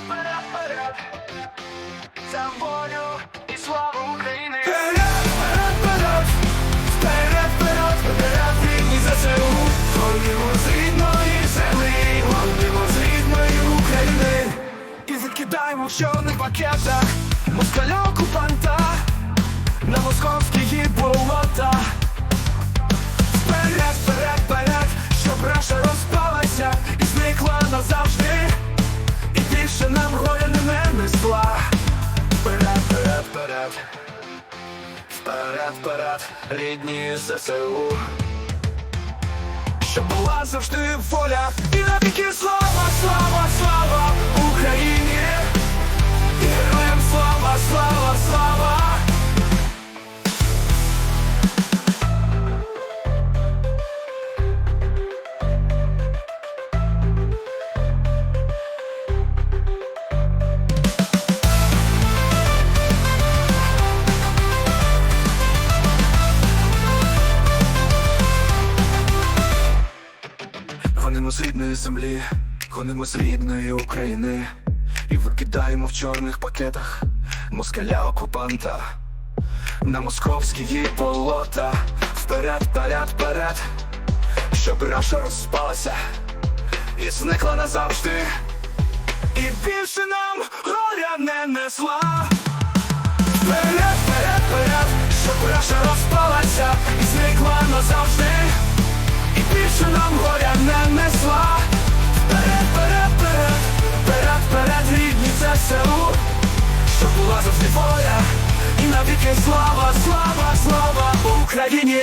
вперед, вперед, вперед. Вперед, вперед, вперед, вперед, вперед, вперед, рідні з рідної землі, з рідної України. І москаля окупанта на московські вперед, вперед. Вперед, рідні ЗСУ Щоб була завжди воля І навіки з рідної землі, гонимо з рідної України. І викидаємо в чорних пакетах москаля окупанта. На московські її болота. Вперед, вперед, вперед, щоб раша розпалася. І зникла назавжди, і більше нам горя не несла. Вперед, вперед, вперед, щоб раша розпалася. І зникла назавжди. Більше нам горя не несла. Вперед, вперед, вперед, вперед, вперед, рідні це селу, що була завжди воля. І навіки слава, слава, слава Україні